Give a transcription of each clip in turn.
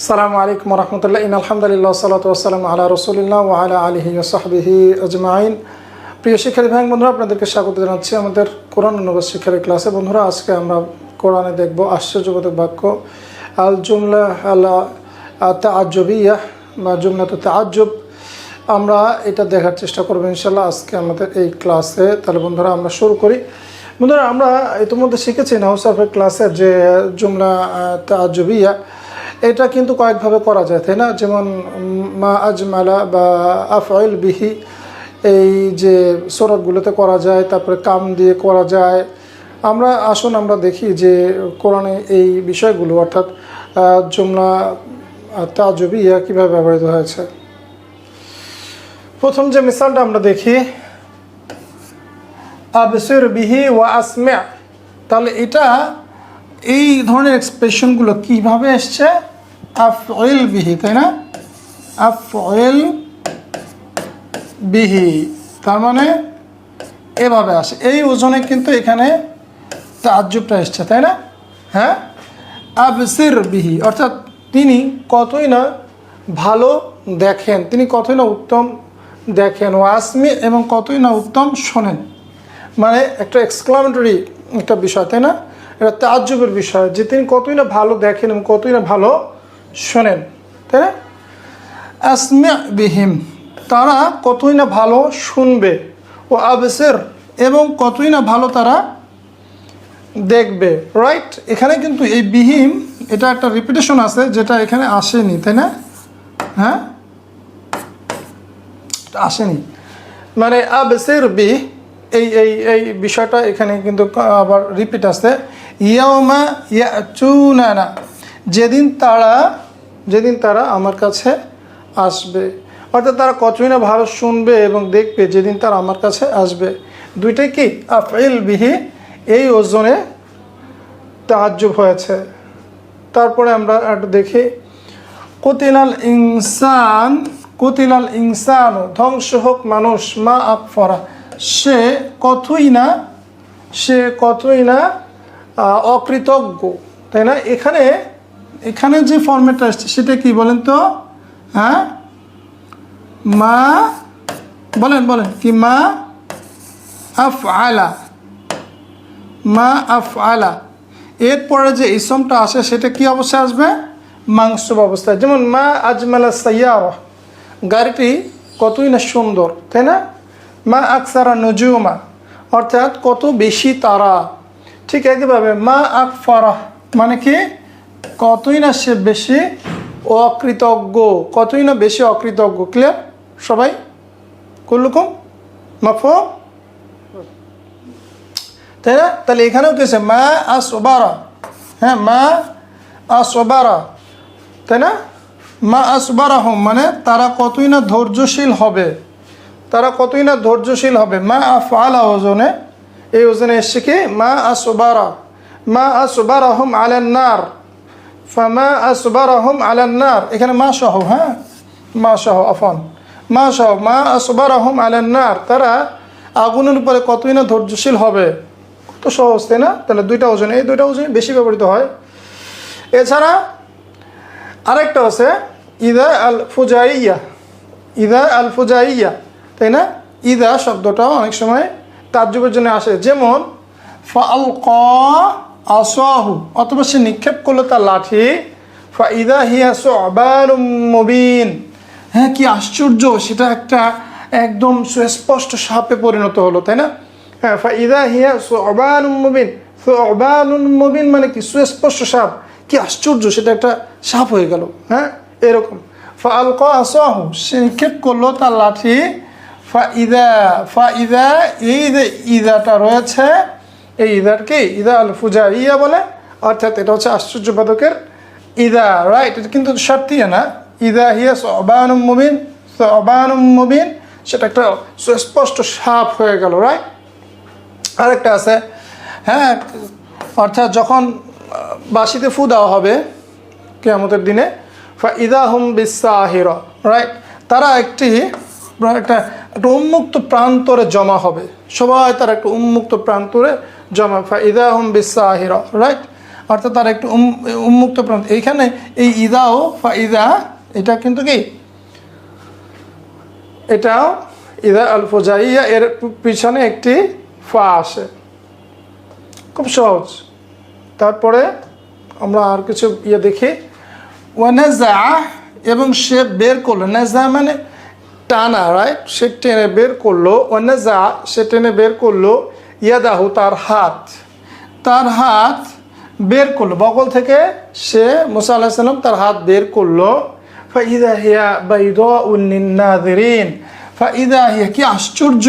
আসসালামু আলাইকুম রহমতুল্লাহ। ইন আলহামদুলিল্লাহ, সালাত ওসালাম আলা রসুলিল্লাহ ওয়ালা আলহি ওসাহবিহি আজমাইন। প্রিয় শিক্ষার্থী ভাই, বন্ধুরা, আপনাদেরকে স্বাগত জানাচ্ছি আমাদের কোরআন অনুবাদ শিক্ষার ক্লাসে। বন্ধুরা, আজকে আমরা কোরআনে দেখব আশ্চর্যবোধক বাক্য আল জুমলা আল্লাহ তাজ্জবিয়া বা জুমলা তো তাজ্জব আমরা এটা দেখার চেষ্টা করব ইনশাল্লাহ আজকে আমাদের এই ক্লাসে। তাহলে বন্ধুরা, আমরা শুরু করি। বন্ধুরা, আমরা ইতিমধ্যে শিখেছি নাউসাফের ক্লাসে যে জুমলা তাজ্জবিয়া এটা কিন্তু কয়েকভাবে করা যায়, তাই না? যেমন মা আজমালা বা আফআইল বিহি, এই যে সোরাতগুলোতে করা যায়, তারপরে কাম দিয়ে করা যায়। আমরা আসুন, আমরা দেখি যে কোরআনে এই বিষয়গুলো, অর্থাৎ জুমলা তাজবিয়া কীভাবে ব্যবহৃত হয়েছে। প্রথম যে মিসালটা আমরা দেখি, আবসির বিহি ওয়া আসমা, তাহলে এটা এই ধরনের এক্সপ্রেশনগুলো কীভাবে এসছে? আফ অয়েল বিহি তাই না? আফ অয়েল বিহি তার মানে এভাবে আসে। এই ওজনে কিন্তু এখানে তাজ্জুবটা এসছে, তাই না? হ্যাঁ? আবসির বিহি অর্থাৎ তিনি কতই না ভালো দেখেন, তিনি কতই না উত্তম দেখেন। ও আসমি এবং কতই না উত্তম শোনেন। মানে একটা এক্সক্লামেটরি একটা বিষয়, তাই না? এটা তাজ্জুবের বিষয়, যে তিনি কতই না ভালো দেখেন এবং কতই না ভালো শোনেন, তাই না? আসমা বিহিম, তারা কতই না ভালো শুনবে, ও আবেসের, এবং কতই না ভালো তারা দেখবে রাইট এখানে কিন্তু এই বিহিম, এটা একটা রিপিটেশন আছে যেটা এখানে আসেনি, তাই না? হ্যাঁ? আসেনি। মানে আবেসের বি, এই এই এই বিষয়টা এখানে কিন্তু আবার রিপিট আছে। ইয়ামা ইয়া চুনানা যেদিন তারা যেদিন তারা আমার কাছে আসবে। অর্থাৎ তারা কতই না ভালো শুনবে এবং দেখবে যেদিন তারা আমার কাছে আসবে। দুইটাই কি? আফইল বিহি, এই ওজনে তাজ্জুব হয়েছে। তারপরে আমরা একটু দেখি। কুতিলাল ইনসান কুতিলাল ইনসান, ধ্বংস হোক মানুষ, মা আকফরা। সে কতই না, সে কতই না অকৃতজ্ঞ, তাই না? এখানে এখানে যে ফর্মেটটা আসছে, সেটা কি বলেন তো? হ্যাঁ? মা, বলেন বলেন, কি মা? আফ আলা মা আফ আলা এরপরে যে ইসমটা আসে, সেটা কি অবস্থায় আসবে? মাংসব অবস্থায়। যেমন, মা আজমালা সাইয়ার, গাড়িটি কতই না সুন্দর, তাই না? মা আকসারা নজুমা, অর্থাৎ কত বেশি তারা। ঠিক একইভাবে, মা আকফারা মানে কি? কতই না সে বেশি অকৃতজ্ঞ, কতই না বেশি অকৃতজ্ঞ। ক্লিয়ার সবাই? কুল্লুকুম? মাফো তাই না? তাহলে এখানেও কি আছে? মা আসবারা। হ্যাঁ মা আসবারা। তাই না? মা আসবারা হোম মানে তারা কতই না ধৈর্যশীল হবে। তারা কতই না ধৈর্যশীল হবে। মা আফআলা ওজনে এই ওজনে এসছে কি? মা আসবারা। মা আসবারা হোম আলান্নার আসবারা হোম আলান্নার এখানে মা সহ হ্যাঁ? মা সহ আফন মা সহ, মা আসবারা হোম আলান্নার তারা আগুনের উপরে কতই না ধৈর্যশীল হবে? কত সহজ, তাই না? তাহলে দুইটা ওজনে, এই দুইটা ওজনে বেশি ব্যবহৃত হয়। এছাড়া আরেকটা আছে, ইদা আল ফুজাইয়া। ইদা আল ফুজাইয়া, তাই না? ইদা শব্দটাও অনেক সময় তাজ্জুবের জন্য আসে। যেমন ফাল ক আসাহু, অথবা সে নিক্ষেপ করল তার লাঠি ফা ইদা হিয়া সবার মুবিন। হ্যাঁ কি আশ্চর্য, সেটা একটা একদম সুস্পষ্ট সাপে পরিণত হলো, তাই না? হ্যাঁ ফা ইদা হিয়া সবার মুবিন। সবার মুবিন মানে কি? সুস্পষ্ট সাপ। কি আশ্চর্য, সেটা একটা সাপ হয়ে গেল। হ্যাঁ এরকম। ফা আল ক আসাহু, সে নিক্ষেপ করল তার লাঠি ফা ইদা ফা ইদা এই যে ইদাটা রয়েছে, এই ইদার কি ইদা আল ফুজা ইয়া বলে, অর্থাৎ এটা হচ্ছে আশ্চর্যবাদকের ইদা রাইট এটা কিন্তু সার্থিয়া না। ইদা হিয়া সবানুম মুবিন সবানুম মুবিন, সেটা একটা সুস্পষ্ট সাপ হয়ে গেল রাইট আরেকটা আছে হ্যাঁ অর্থাৎ যখন বাসিতে ফু দেওয়া হবে, কেয়ামতের দিনে ফা ইদা হুম বিশ্বাহির রাইট তারা একটি একটা একটা উন্মুক্ত প্রান্তরে জমা হবে। সবাই তার একটা উন্মুক্ত প্রান্তরে জমা ইদা হুম বিশ্বাহির রাইট অর্থাৎ তার একটু উন্মুক্ত প্রান্ত। এইখানে এই ইদাও ফা ইদা, এটা কিন্তু কি? এটাও ইদা আল ফুজাইয়া এর পিছনে একটি ফা আসে। খুব সহজ। তারপরে আমরা আর কিছু ইয়ে দেখি। ওয়ানাজা এবং সে বের করল। নাজা মানে টানা রাইট সে টেনে বের করল, ওয়ানাজা, সে টেনে বের করল, ইয়াদাহু, তার হাত। তার হাত বের করল। বগল থেকে সে মুসা আল্লাহ সাল্লাম তার হাত বের করল। ফাইদা হিয়া বাইদা উন্নিনাদিরিন ফাইদা হিয়া, কি আশ্চর্য!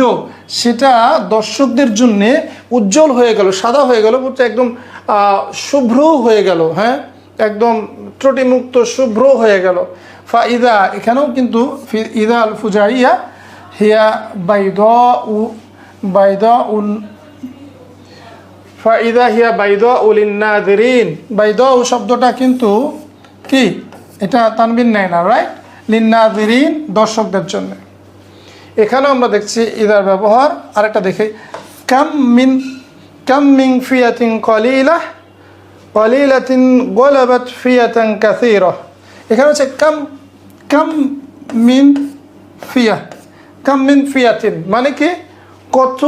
সেটা দর্শকদের জন্য উজ্জ্বল হয়ে গেল, সাদা হয়ে গেল বলতে একদম শুভ্র হয়ে গেল হ্যাঁ? একদম ত্রুটিমুক্ত, শুভ্র হয়ে গেল। ফাইদা এখানেও কিন্তু ফি- ইদা আল ফুজাইয়া হিয়া বাইদা উ বাইদা উন ফাইদা হিয়া বাইদা উলিন্নাদিরিন বাইদা উ শব্দটা কিন্তু কি? এটা তানবিন নেয় না রাইট লিন্নাদিরিন দর্শকদের জন্য। এখানেও আমরা দেখছি ইদার ব্যবহার, আরেকটা দেখি। কাম মিন কাম মিন ফিয়াতিন কলিলা, কলিলাতিন গোলাবাত ফিয়াতান কাসিরা। এখানে হচ্ছে কাম কাম মিন ফিয়া, কাম মিন ফিয়াতিন মানে কি? কত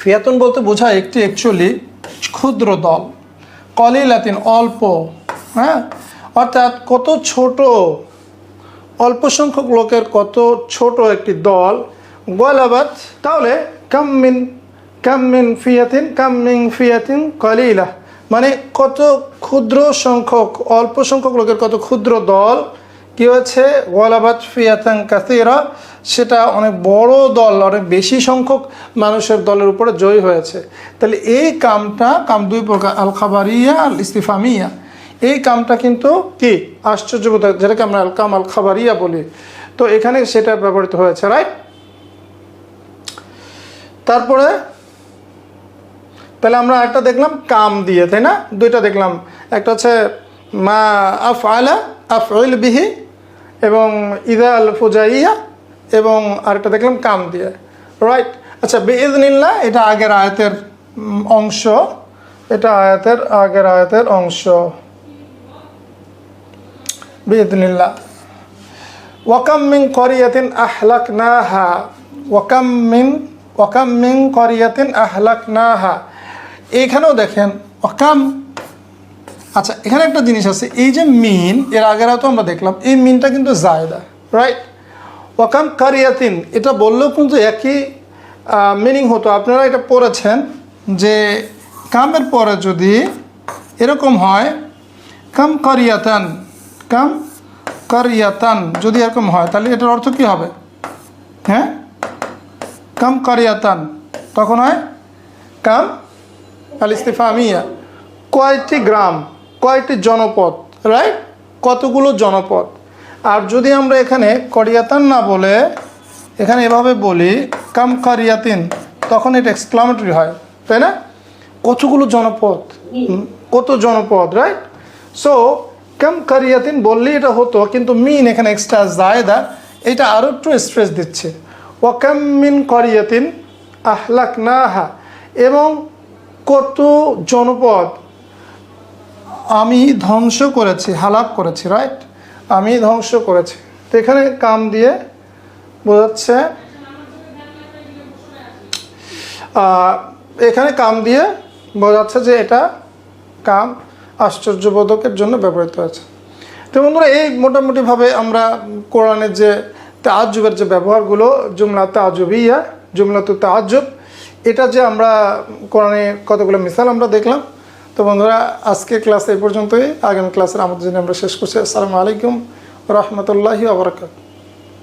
ফিয়াতুন বলতে বোঝায় একটি অ্যাকচুয়ালি ক্ষুদ্র দল, কলিলাতিন অল্প হ্যাঁ? অর্থাৎ কত ছোট, অল্প সংখ্যক লোকের কত ছোট একটি দল, গোলাবাত, তাহলে কাম মিন কামমিন কামমিন ফিয়াতিন কামমিন ফিয়াতিন কলিলা মানে কত ক্ষুদ্র সংখ্যক, অল্প সংখ্যক লোকের কত ক্ষুদ্র দল কি হয়েছে? গোলাবাত ফিয়াতান কাসিরা, সেটা অনেক বড় দল, অনেক বেশি সংখ্যক মানুষের দলের উপরে জয়ী হয়েছে। তাহলে এই কামটা, কাম দুই প্রকার আল খাবারিয়া আল ইস্তিফামিয়া এই কামটা কিন্তু কি? আশ্চর্যবোধক, যেটাকে আমরা আল কাম আল খাবারিয়া বলি। তো এখানে সেটা ব্যবহৃত হয়েছে রাইট তারপরে, তাহলে আমরা একটা দেখলাম, কাম দিয়ে, তাই না? দুইটা দেখলাম। একটা হচ্ছে মা আফ আলা আফ বিহি এবং ইদা আল ফুজাইয়া এবং আরেকটা দেখলাম কাম দিয়ে। রাইট আচ্ছা বেইদনিল্লা এটা আগের আয়াতের অংশ। এটা আয়াতের আগের আয়াতের অংশ। বেইদনিল্লা ওয়াকাম মিন করিয়াতিন আহলাক ওয়াকাম মিন ওয়াকাম মিন করিয়াতিন আহলাক নাহা এইখানেও দেখেন, ওয়াকাম আচ্ছা এখানে একটা জিনিস আছে, এই যে মিন, এর আগের তো আমরা দেখলাম, এই মিনটা কিন্তু জায়দা রাইট ওয়াকাম কারিয়াতিন, এটা বললেও কিন্তু একই মিনিং হতো। আপনারা এটা পড়েছেন যে, কামের পরে যদি এরকম হয়, কাম কারিয়াতান কাম কারিয়াতান, যদি এরকম হয়, তাহলে এটার অর্থ কী হবে? হ্যাঁ? কাম কারিয়াতান, তখন হয় কাম আল ইস্তিফামিয়া কয়টি গ্রাম? কয়টি জনপদ রাইট কতগুলো জনপদ? আর যদি আমরা এখানে করিয়াতান না বলে, এখানে এভাবে বলি, কাম কারিয়াতিন, তখন এটা এক্সক্লামেটরি হয়, তাই না? কতগুলো জনপদ? কত জনপদ রাইট সো কাম কারিয়াতিন বললেই এটা হতো, কিন্তু মিন এখানে এক্সট্রা জায়দা, এটা আরও একটু স্ট্রেস দিচ্ছে। ওয়াকাম মিন করিয়াতিন আহলাক নাহা এবং কত জনপদ? আমি ধ্বংস করেছি হালাক করেছি রাইট আমি ধ্বংস করেছি। তো এখানে কাম দিয়ে বোঝাচ্ছে এখানে কাম দিয়ে বোঝাচ্ছে যে এটা কাম আশ্চর্যবোধকের জন্য ব্যবহৃত হয়েছে। তো বন্ধুরা, এই মোটামুটিভাবে আমরা কোরআনের যে তাজ্জুবের যে ব্যবহারগুলো, জুমলা তাজুবিয়া জুমলা তো তাজ্জুব এটা যে আমরা কোরআনে কতগুলো মিসাল আমরা দেখলাম তো বন্ধুরা, আজকে ক্লাস এই পর্যন্তই। আগামী ক্লাসের আমাদের জন্য আমরা শেষ করছি। আসসালামু আলাইকুম রহমতুল্লাহি আবরাকাত